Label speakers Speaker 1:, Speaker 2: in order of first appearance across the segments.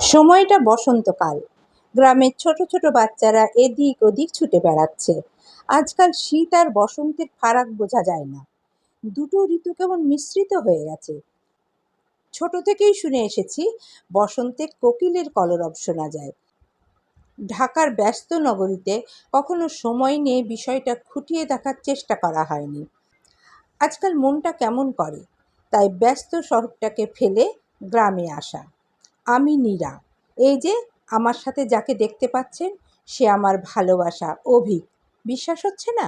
Speaker 1: সময়টা বসন্তকাল। গ্রামের ছোট ছোট বাচ্চারা এদিক ওদিক ছুটে বেড়াচ্ছে। আজকাল শীত আর বসন্তের ফারাক বোঝা যায় না। দুটো ঋতু কেমন মিশ্রিত হয়ে গেছে। ছোট থেকেই শুনে এসেছি বসন্তে কোকিলের কলরব শোনা যায়। ঢাকার ব্যস্ত নগরীতে কখনো সময় নিয়ে বিষয়টা খুঁটিয়ে দেখার চেষ্টা করা হয়নি। আজকাল মনটা কেমন করে? তাই ব্যস্ত শহরটাকে ফেলে গ্রামে আসা। আমি নীরা। এই যে, আমার সাথে যাকে দেখতে পাচ্ছেন, সে আমার ভালোবাসা, অভিক। বিশ্বাস হচ্ছে না?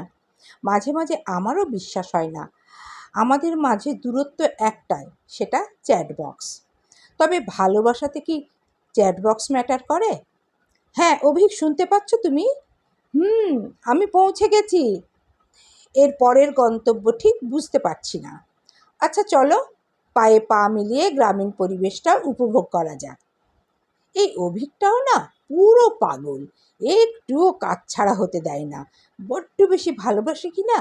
Speaker 1: মাঝে মাঝে আমারও বিশ্বাস হয় না। আমাদের মাঝে দূরত্ব একটাই, সেটা চ্যাট বক্স। তবে ভালোবাসাতে কি চ্যাট বক্স ম্যাটার করে? হ্যাঁ অভিক, শুনতে পাচ্ছ তুমি? হুম, আমি পৌঁছে গেছি। এর পরের গন্তব্য ঠিক বুঝতে পারছি না। আচ্ছা চলো। পায়ে পা মিলিয়ে গ্রামীণ পরিবেশটা উপভোগ করা যাক। এই অভিকটাও না পুরো পাগল, একটুও কাজ ছাড়া হতে দেয় না, বড্ড বেশি ভালোবাসে কি না?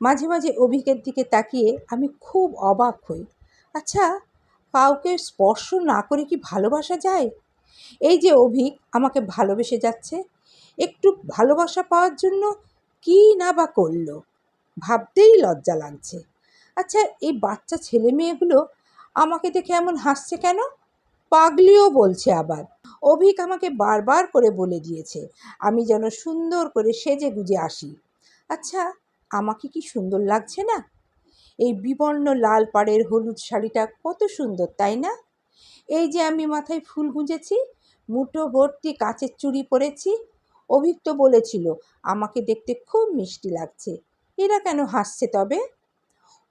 Speaker 1: মাঝে মাঝে অভিকের দিকে তাকিয়ে আমি খুব অবাক হই। আচ্ছা কাউকে স্পর্শ না করে কি ভালোবাসা যায়? এই যে অভিক, আমাকে ভালোবেসে যাচ্ছে, একটু ভালোবাসা পাওয়ার জন্য কী না বা করল? ভাবতেই লজ্জা লাগছে। আচ্ছা এই বাচ্চা ছেলে মেয়েগুলো আমাকে দেখে এমন হাসছে কেন? পাগলিও বলছে আবার। অভিক আমাকে বারবার করে বলে দিয়েছে, আমি যেন সুন্দর করে সেজে গুজে আসি। আচ্ছা আমাকে কি সুন্দর লাগছে না? এই বিবর্ণ লাল পাড়ের হলুদ শাড়িটা কত সুন্দর, তাই না? এই যে আমি মাথায় ফুল গুঁজেছি, মুঠো ভর্তি কাচের চুড়ি পরেছি, অভিক তো বলেছিল, আমাকে দেখতে খুব মিষ্টি লাগছে। এরা কেন হাসছে তবে?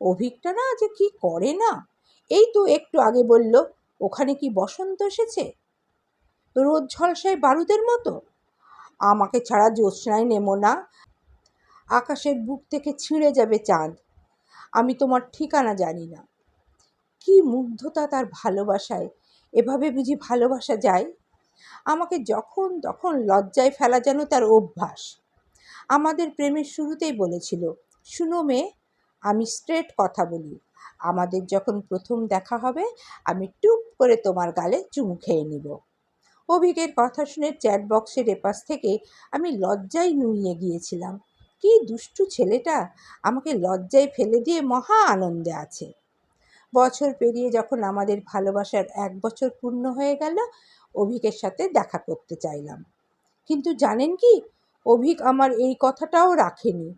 Speaker 1: অভিকটা না যে কি করে না? এই তো একটু আগে বলল, ওখানে কি বসন্ত এসেছে? রোদ ঝলসায় বারুদের মতো? আমাকে ছাড়া জ্যোৎস্নায় নেমো না। আকাশের বুক থেকে ছিঁড়ে যাবে চাঁদ। আমি তোমার ঠিকানা জানি না। কি মুগ্ধতা তার ভালোবাসায়। এভাবে বুঝি ভালোবাসা যায়? আমাকে যখন তখন লজ্জায় ফেলা যেন তার অভ্যাস। আমাদের প্রেমের শুরুতেই বলেছিল, শুনো মেয়ে আমি স্ট্রেট কথা বলি। আমাদের যখন প্রথম দেখা হবে, আমি টুপ করে তোমার গালে চুমু খেয়ে নিব। অভিকের কথা শুনে চ্যাট বক্সের এপাশ থেকে আমি লজ্জায় নুইয়ে গিয়েছিলাম। কি দুষ্টু ছেলেটা! আমাকে লজ্জায় ফেলে দিয়ে মহা আনন্দে আছে। বছর পেরিয়ে যখন আমাদের ভালোবাসার এক বছর পূর্ণ হয়ে গেল, অভিকের সাথে দেখা করতে চাইলাম। কিন্তু জানেন কি? অভিক আমার এই কথাটাও রাখেনি।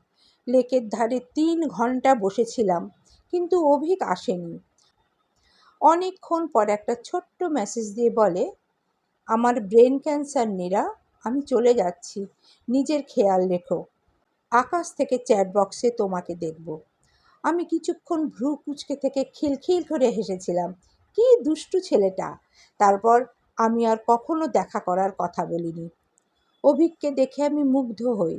Speaker 1: লেকের ধারে তিন ঘণ্টা বসেছিলাম, কিন্তু অভিক আসেনি। অনেকক্ষণ পর একটা ছোট্ট মেসেজ দিয়ে বলে, আমার ব্রেন ক্যান্সার নেরা, আমি চলে যাচ্ছি। নিজের খেয়াল রেখো। আকাশ থেকে চ্যাট বক্সে তোমাকে দেখব আমি কিছুক্ষণ ভ্রু কুচকে থেকে খিলখিল করে হেসেছিলাম, কি দুষ্টু ছেলেটা? তারপর আমি আর কখনো দেখা করার কথা বলিনি অভিককে দেখে আমি মুগ্ধ হই,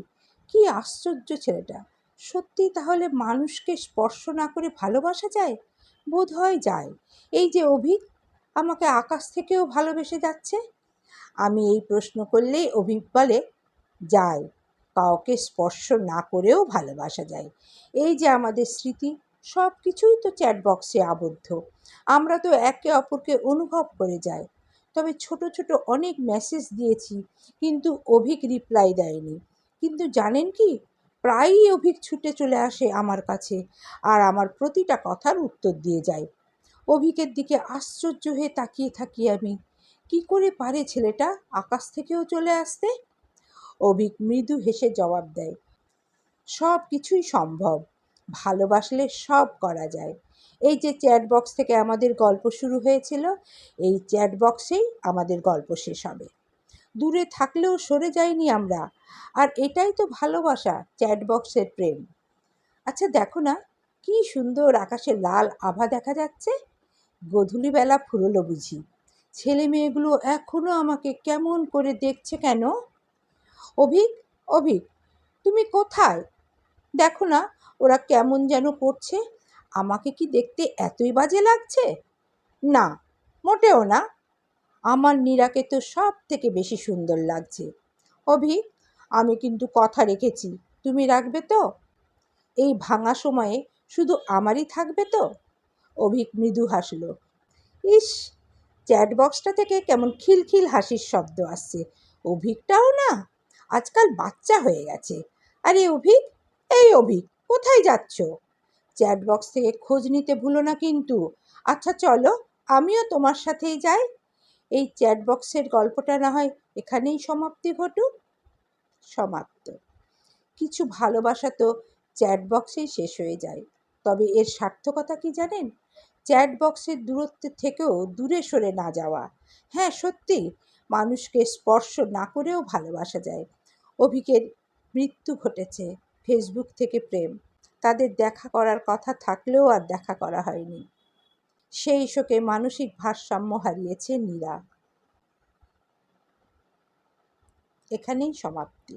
Speaker 1: কি আশ্চর্য ছেলেটা! সত্যি তাহলে মানুষকে স্পর্শ না করে ভালোবাসা যায়? বোধ হয় যায়। এই যে অভিক, আমাকে আকাশ থেকেও ভালোবেসে যাচ্ছে? আমি এই প্রশ্ন করলেই অভিক বলে যায় কাউকে স্পর্শ না করেও ভালোবাসা যায়। এই যে আমাদের স্মৃতি সব কিছুই তো চ্যাট বক্সে আবদ্ধ। আমরা তো একে অপরকে অনুভব করে যাই। তবে ছোট ছোট অনেক মেসেজ দিয়েছি, কিন্তু অভিক রিপ্লাই দেয়নি। কিন্তু জানেন কি প্রায়ই অভিক ছুটে চলে আসে আমার কাছে আর আমার প্রতিটা কথার উত্তর দিয়ে যায়। অভিকের দিকে আশ্চর্য হয়ে তাকিয়ে থাকি আমি। কি করে পারে ছেলেটা আকাশ থেকেও চলে আসতে? অভিক মৃদু হেসে জবাব দেয়, সব কিছুই সম্ভব, ভালোবাসলে সব করা যায়। এই যে চ্যাট বক্স থেকে আমাদের গল্প শুরু হয়েছিল, এই চ্যাট বক্সেই আমাদের গল্প শেষ হবে। দূরে থাকলেও সরে যাইনি আমরা। আর এটাই তো ভালোবাসা চ্যাট বক্সের প্রেম। আচ্ছা দেখো না, কি সুন্দর আকাশে লাল আভা দেখা যাচ্ছে। গধূলিবেলা ফুরলো বুঝি। ছেলে মেয়েগুলো এখনও আমাকে কেমন করে দেখছে কেন? অভিক অভিক, তুমি কোথায়? দেখো না, ওরা কেমন যেন করছে আমাকে কি দেখতে এতই বাজে লাগছে? না, মোটেও না। আমার নীরাকে তো সব থেকে বেশি সুন্দর লাগছে। অভি, আমি কিন্তু কথা রেখেছি, তুমি রাখবে তো? এই ভাঙা সময়ে শুধু আমারই থাকবে তো? অভিক মৃদু হাসল। ইস চ্যাট বক্সটা থেকে কেমন খিলখিল হাসির শব্দ আসছে। অভিকটাও না? আজকাল বাচ্চা হয়ে গেছে। আরে অভিক এই অভিক কোথায় যাচ্ছ? চ্যাট বক্স থেকে খোঁজ নিতে ভুলো না কিন্তু। আচ্ছা চলো, আমিও তোমার সাথেই যাই। এই চ্যাট বক্সের গল্পটা না হয় এখানেই সমাপ্তি ঘটুক। সমাপ্ত। কিছু ভালোবাসা তো চ্যাট বক্সেই শেষ হয়ে যায়। তবে এর সার্থকতা কি জানেন? চ্যাট বক্সের দূরত্ব থেকেও দূরে সরে না যাওয়া। হ্যাঁ সত্যি, মানুষকে স্পর্শ না করেও ভালোবাসা যায়। অভিকের মৃত্যু ঘটেছে ফেসবুক থেকে প্রেম। তাদের দেখা করার কথা থাকলেও আর দেখা করা হয়নি। সেই শোকে মানসিক ভারসাম্য হারিয়েছে নীরা। এখানেই সমাপ্তি।